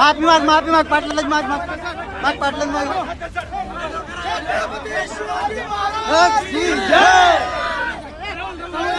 माफी माग माफी माग पाटलाच माग माग माग पाटलाच माग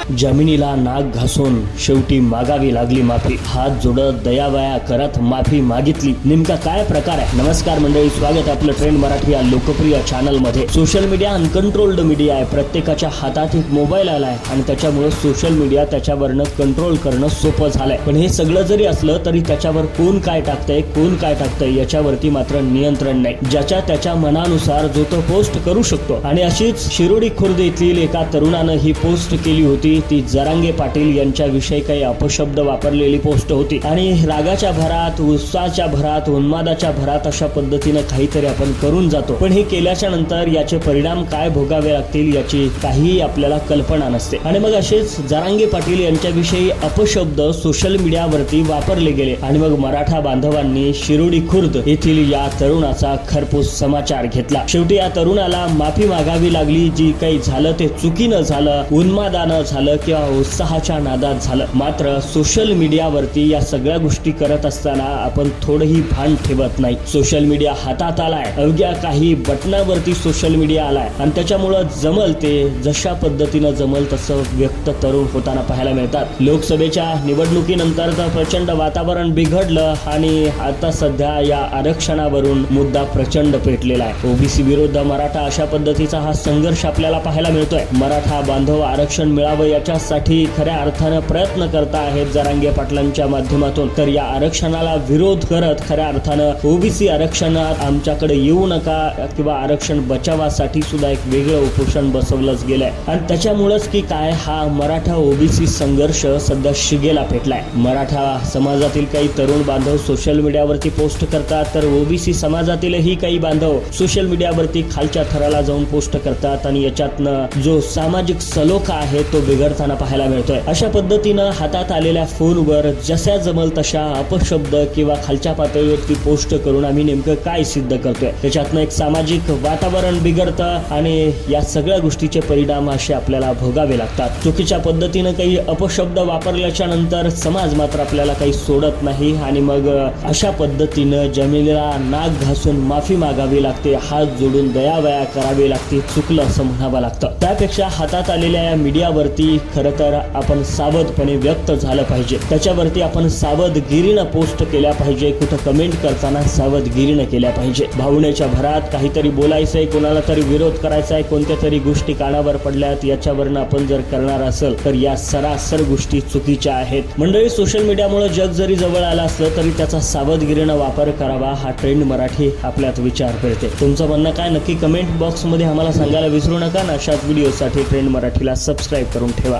जमिनीला नाक घासून शेवटी मागावी लागली माफी. हात जोडत दयावया करत माफी मागितली. नेमका काय प्रकार आहे? नमस्कार मंडळी स्वागत आपलं ट्रेंड मराठी या लोकप्रिय चॅनलमध्ये सोशल मीडिया अनकंट्रोल्ड मीडिया आहे. प्रत्येकाच्या हातात एक मोबाईल आलाय आणि त्याच्यामुळे सोशल मीडिया त्याच्यावरनं कंट्रोल करणं सोपं झालंय. पण हे सगळं जरी असलं तरी त्याच्यावर कोण काय टाकतंय कोण काय टाकतंय याच्यावरती मात्र नियंत्रण नाही. ज्याच्या त्याच्या मनानुसार जो तो पोस्ट करू शकतो. आणि अशीच शिरोडी खुर्द येथील एका तरुणानं ही पोस्ट केली होती. ती जरांगे पाटील यांच्याविषयी काही अपशब्द वापरलेली पोस्ट होती. आणि रागाच्या भरात उत्साहाच्या भरात उन्मादाच्या भरात अशा पद्धतीनं काहीतरी आपण करून जातो. पण हे केल्याच्यानंतर याचे परिणाम काय भोगावे लागतील याची काहीही आपल्याला कल्पना नसते. आणि मग असेच जरांगे पाटील यांच्याविषयी अपशब्द सोशल मीडियावरती वापरले गेले. आणि मग मराठा बांधवांनी शिरोडी खुर्द येथील या तरुणाचा खरपूस समाचार घेतला. शेवटी या तरुणाला माफी मागावी लागली. जी काही झालं ते चुकीनं झालं उन्मादानं झालं. झालं किंवा उत्साहाच्या नादात झालं. मात्र सोशल मीडियावरती या सगळ्या गोष्टी करत असताना आपण थोडंही भान ठेवत नाही. सोशल मीडिया हातात आलाय. अवघ्या काही बटनावरती सोशल मीडिया आलाय. आणि त्याच्यामुळं जमल ते जशा पद्धतीनं जमल तसं व्यक्त तरुण होताना पाहायला मिळतात. लोकसभेच्या निवडणुकीनंतर तर प्रचंड वातावरण बिघडलं आणि आता सध्या या आरक्षणावरून मुद्दा प्रचंड पेटलेला आहे. ओबीसी विरुद्ध मराठा अशा पद्धतीचा हा संघर्ष आपल्याला पाहायला मिळतोय. मराठा बांधव आरक्षण मिळावं याच्यासाठी खऱ्या अर्थानं प्रयत्न करता आहेत जरांगे पाटलांच्या माध्यमातून. तर या आरक्षणाला विरोध करत खऱ्या अर्थानं ओबीसी आरक्षणात आमच्याकडे येऊ नका किंवा आरक्षण बचावासाठी सुद्धा एक वेगळं उपोषण बसवलंच गेलंय. आणि त्याच्यामुळेच की काय हा मराठा ओबीसी संघर्ष सध्या शिगेला पेटलाय. मराठा समाजातील काही तरुण बांधव सोशल मीडियावरती पोस्ट करतात तर ओबीसी समाजातीलही काही बांधव सोशल मीडियावरती खालच्या थराला जाऊन पोस्ट करतात. आणि याच्यातनं जो सामाजिक सलोखा आहे तो बिघडताना पाहायला मिळतोय. अशा पद्धतीनं हातात आलेल्या फोनवर जशा जमल तशा अपशब्द किंवा खालच्या पातळीवरती पोस्ट करून आम्ही नेमकं काय सिद्ध करतोय. त्याच्यातनं एक सामाजिक वातावरण बिघडतं आणि या सगळ्या गोष्टीचे परिणाम असे आपल्याला भोगावे लागतात. चुकीच्या पद्धतीनं काही अपशब्द वापरल्याच्या नंतर समाज मात्र आपल्याला काही सोडत नाही आणि मग अशा पद्धतीनं जमिनीला नाक घासून माफी मागावी लागते हात जोडून दयावया करावी लागते चुकलं असं म्हणावं लागतं. त्यापेक्षा हातात आलेल्या या मीडियावरती खरं तर आपण सावधपणे व्यक्त झालं पाहिजे. त्याच्यावरती आपण सावधगिरीनं पोस्ट केल्या पाहिजे. कुठं कमेंट करताना सावधगिरीनं केल्या पाहिजे. भावनेच्या भरात काहीतरी बोलायचंय कोणाला तरी विरोध करायचा आहे कोणत्या तरी गोष्टी कानावर पडल्यात याच्यावरनं आपण जर करणार असेल तर या सरासर गोष्टी चुकीच्या आहेत. मंडळी सोशल मीडियामुळे जग जरी जवळ आलं असलं तरी त्याचा सावधगिरीनं वापर करावा. हा ट्रेंड मराठी आपल्यात विचार करते. तुमचं म्हणणं काय? नक्की कमेंट बॉक्समध्ये आम्हाला सांगायला विसरू नका. ना अशाच व्हिडिओसाठी ट्रेंड मराठीला सबस्क्राईब करून 对吧？